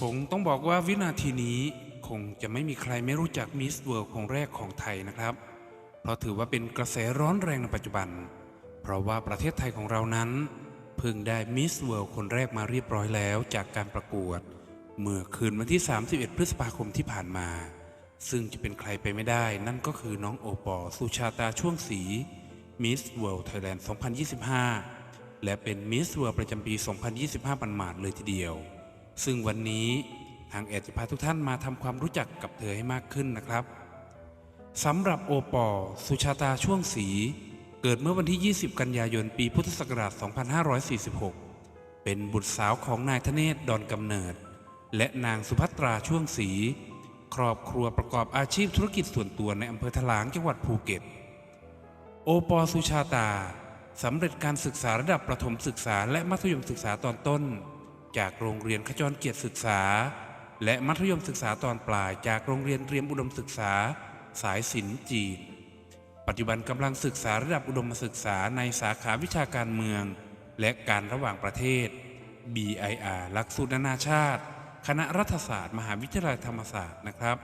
คงต้องบอกว่าวินาทีนี้คงจะไม่มีใครไม่รู้จักมิสเวิร์คนแรกของไทยนะครับ เพราะถือว่าเป็นกระแสร้อนแรงในปัจจุบัน เพราะว่าประเทศไทยของเรานั้น เพิ่งได้มิสเวิร์คนแรกมาเรียบร้อยแล้วจากการประกวด เมื่อคืนวันที่ 31 พฤษภาคมที่ผ่านมา ซึ่งจะเป็นใครไปไม่ได้ นั่นก็คือน้องโอปอล์สุชาตาช่วงสีมิสเวิลด์ไทยแลนด์ 2025 และเป็นมิสเวิลด์ประจำปี 2025 ปันหมาดเลยทีเดียว ซึ่งวันนี้ทางแอจะพาทุกท่านมาทำความรู้จักกับเธอให้มากขึ้นนะครับสำหรับโอปอลสุชาตาช่วงสี เกิดเมื่อวันที่ 20 กันยายน ปีพุทธศักราช 2546 เป็นบุตรสาวของนายธเนศดอนกำเนิด และนางสุภัตราช่วงสี ครอบครัวประกอบอาชีพธุรกิจส่วนตัวในอำเภอถลางจังหวัดภูเก็ต โอปอลสุชาตาสำเร็จการศึกษาระดับประถมศึกษาและมัธยมศึกษาตอนต้น จากโรงเรียนขจรเกียรติศึกษา และมัธยมศึกษาตอนปลายจากโรงเรียนเตรียมอุดมศึกษา สายศิลป์จีน ปัจจุบันกำลังศึกษาระดับอุดมศึกษาในสาขาวิชาการเมือง และการระหว่างประเทศ BIR หลักสูตรนานาชาติ คณะรัฐศาสตร์ มหาวิทยาลัยธรรมศาสตร์นะครับ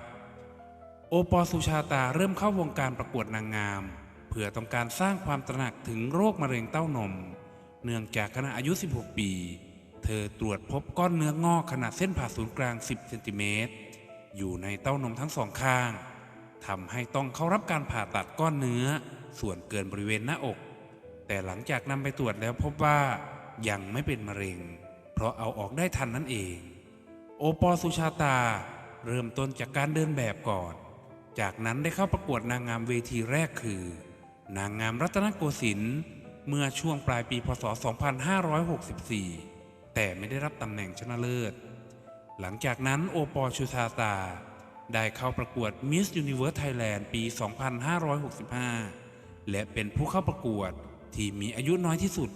โอปอสุชาตาเริ่มเข้าวงการประกวดนางงามเพื่อต้องการสร้างความตระหนักถึงโรคมะเร็งเต้านม เนื่องจากขณะอายุ 16 ปี เธอตรวจพบก้อนเนื้องอกขนาดเส้นผ่าศูนย์กลาง 10 เซนติเมตร อยู่ในเต้านมทั้งสองข้างทำให้ต้องเข้ารับการผ่าตัดก้อนเนื้อ ส่วนเกินบริเวณหน้าอก แต่หลังจากนำไปตรวจแล้วพบว่ายังไม่เป็นมะเร็ง เพราะเอาออกได้ทันนั่นเอง โอปอลสุชาตา เริ่มต้นจากการเดินแบบก่อน จากนั้นได้เข้าประกวดนางงามเวทีแรกคือ นางงามรัตนโกสินทร์เมื่อช่วงปลายปีพศ 2564 แต่ไม่ได้รับตำแหน่งชนะเลิศ หลังจากนั้นโอปอลชุชาตา ได้เข้าประกวด Miss Universe Thailand ปี 2565 และเป็นผู้เข้าประกวดที่มีอายุน้อยที่สุด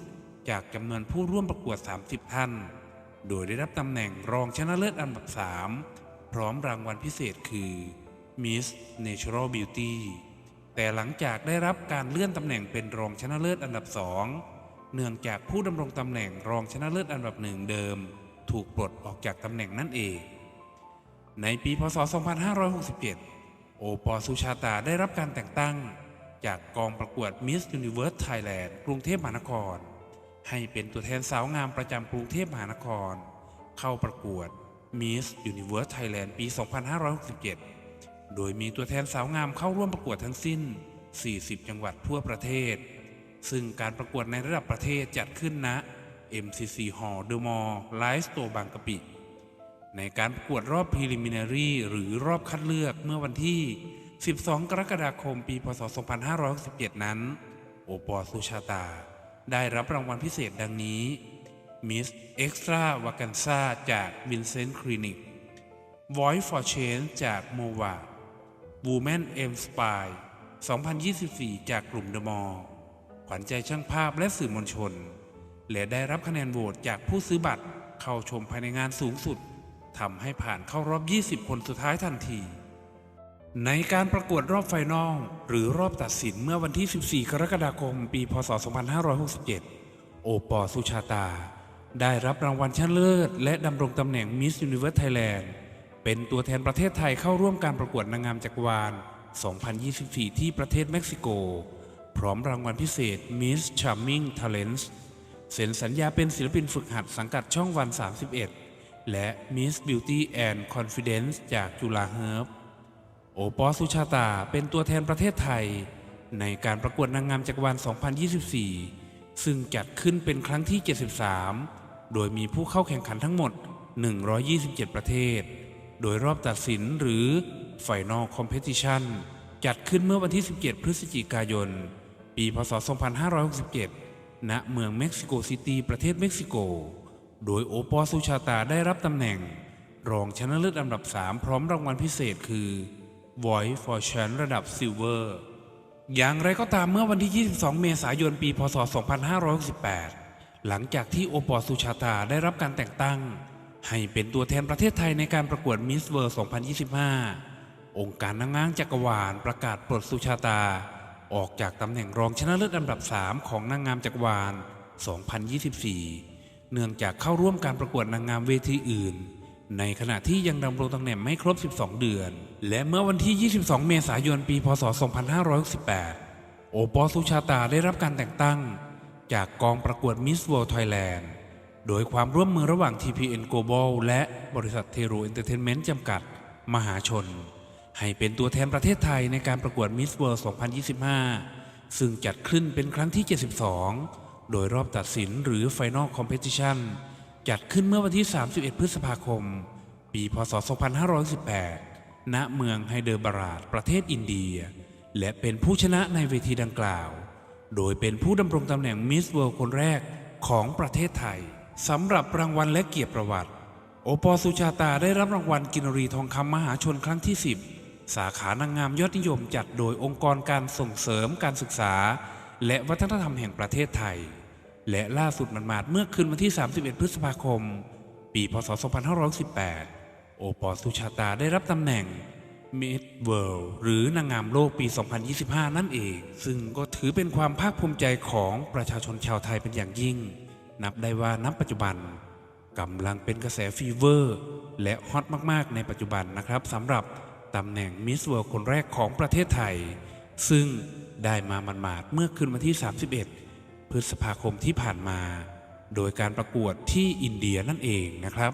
จากจำนวนผู้ร่วมประกวด 30 ท่าน โดยได้รับตำแหน่งรองชนะเลิศอันดับ 3 พร้อมรางวัลพิเศษคือ Miss Natural Beauty แต่หลังจากได้รับการเลื่อนตำแหน่งเป็นรองชนะเลิศอันดับสอง เนื่องจากผู้ดำรงตำแหน่งรองชนะเลิศอันดับหนึ่งเดิม ถูกปลดออกจากตำแหน่งนั่นเอง ในปีพศ 2567 โอปอล์สุชาตาได้รับการแต่งตั้ง จากกองประกวด Miss Universe Thailand กรุงเทพมหานคร ให้เป็นตัวแทนสาวงามประจำกรุงเทพมหานคร เข้าประกวด Miss Universe Thailand ปี 2567 โดยมีตัวแทนสาวงามเข้าร่วมประกวดทั้งสิ้น 40 จังหวัดทั่วประเทศ ซึ่งการประกวดในระดับประเทศจัดขึ้นณ MCC Hall The Mall ไลฟ์สโตร์บางกะปิ ในการประกวดรอบ Preliminary หรือรอบคัดเลือกเมื่อวันที่ 12 กรกฎาคม ปี พศ 2567 นั้น โอปอล์สุชาตา ได้รับรางวัลพิเศษดังนี้ Miss Extra Vacanza จาก Vincent Clinic Voice for Change จาก Mova Women M Spy 2024 จากกลุ่มเดอะมอล ขวัญใจช่างภาพและสื่อมวลชน และได้รับคะแนนโหวตจากผู้ซื้อบัตรเข้าชมภายในงานสูงสุดทำให้ผ่านเข้ารอบ 20 คนสุดท้ายทันที ในการประกวดรอบไฟนอลหรือรอบตัดสินเมื่อวันที่ 14 กรกฎาคม ปี พศ 2567 โอปอล์สุชาตา ได้รับรางวัลชนะเลิศ และดำรงตำแหน่ง Miss Universe Thailand เป็นตัวแทนประเทศไทยเข้าร่วมการประกวดนางงามจักรวาล 2024 ที่ประเทศเม็กซิโก พร้อมรางวัลพิเศษ Miss Charming Talents เซ็นสัญญาเป็นศิลปินฝึกหัดสังกัดช่องวัน 31 และ Miss Beauty and Confidence จากจุฬาเฮิร์บโอปอสุชาตาเป็นตัวแทนประเทศไทย ในการประกวดนางงามจักรวาล 2024 ซึ่งจัดขึ้นเป็นครั้งที่ 73 โดยมีผู้เข้าแข่งขันทั้งหมด 127 ประเทศ โดยรอบตัดสินหรือ Final Competition จัดขึ้นเมื่อวันที่ 17 พฤศจิกายน ปี พศ 2567 ณ เมืองเม็กซิโกซิตี้ ประเทศเม็กซิโก โดยโอปอลสุชาตาได้รับตำแหน่ง รองชนะเลิศอันดับ 3 พร้อมรางวัลพิเศษคือ Voice for Champ ระดับซิลเวอร์อย่างไรก็ตามเมื่อวันที่ 22 เมษายน ปี พศ 2568 หลังจากที่โอปอลสุชาตาได้รับการแต่งตั้ง ให้เป็นตัวแทนประเทศไทยในการประกวดมิสเวิร์2025 องค์การนางงามจักรวาลประกาศปลดสุชาตา ออกจากตำแหน่งรองชนะเลิศอันดับ 3 ของนางงามจักรวาล 2024 เนื่องจากเข้าร่วมการประกวดนางงามเวทีอื่น ในขณะที่ยังดำรงตำแหน่งไม่ครบ 12 เดือน และเมื่อวันที่ 22 เมษายน ปี พศ 2568โอปอสุชาตาได้รับการแต่งตั้ง จากกองประกวด Miss World Thailand โดยความร่วมมือระหว่าง TPN Global และบริษัทเทโรเอนเตอร์เทนเมนต์จำกัด มหาชน ให้เป็นตัวแทนประเทศไทยในการประกวด Miss World 2025 ซึ่งจัดขึ้นเป็นครั้งที่ 72 โดยรอบตัดสินหรือ Final Competition จัดขึ้นเมื่อวันที่ 31 พฤษภาคม ปี พศ 2518 ณ เมืองไฮเดอร์บาราด ประเทศอินเดีย และเป็นผู้ชนะในเวทีดังกล่าว โดยเป็นผู้ดำรงตำแหน่งมิสเวิลด์คนแรกของประเทศไทยสำหรับรางวัลและเกียรติประวัติ โอปอลสุชาตาได้รับรางวัลกินรีทองคำมหาชนครั้งที่ 10 สาขานางงามยอดนิยมจัดโดยองค์กรการส่งเสริมการศึกษา และวัฒนธรรมแห่งประเทศไทย และล่าสุดมันมาดเมื่อคืนวันที่ 31 พฤษภาคม ปี พศ 2518 โอปอลสุชาตาได้รับตำแหน่ง Miss World หรือนางงามโลกปี 2025 นั่นเอง ซึ่งก็ถือเป็นความภาคภูมิใจของประชาชนชาวไทยเป็นอย่างยิ่ง นับได้ว่านับปัจจุบันกำลังเป็นกระแสฟีเวอร์ และฮอตมากๆ ในปัจจุบันนะครับสำหรับ ตำแหน่งมิสเวิลด์คนแรกของประเทศไทย ซึ่งได้มามันมาดเมื่อคืนวันที่ 31 พฤษภาคมที่ผ่านมา โดยการประกวดที่อินเดียนั่นเองนะครับ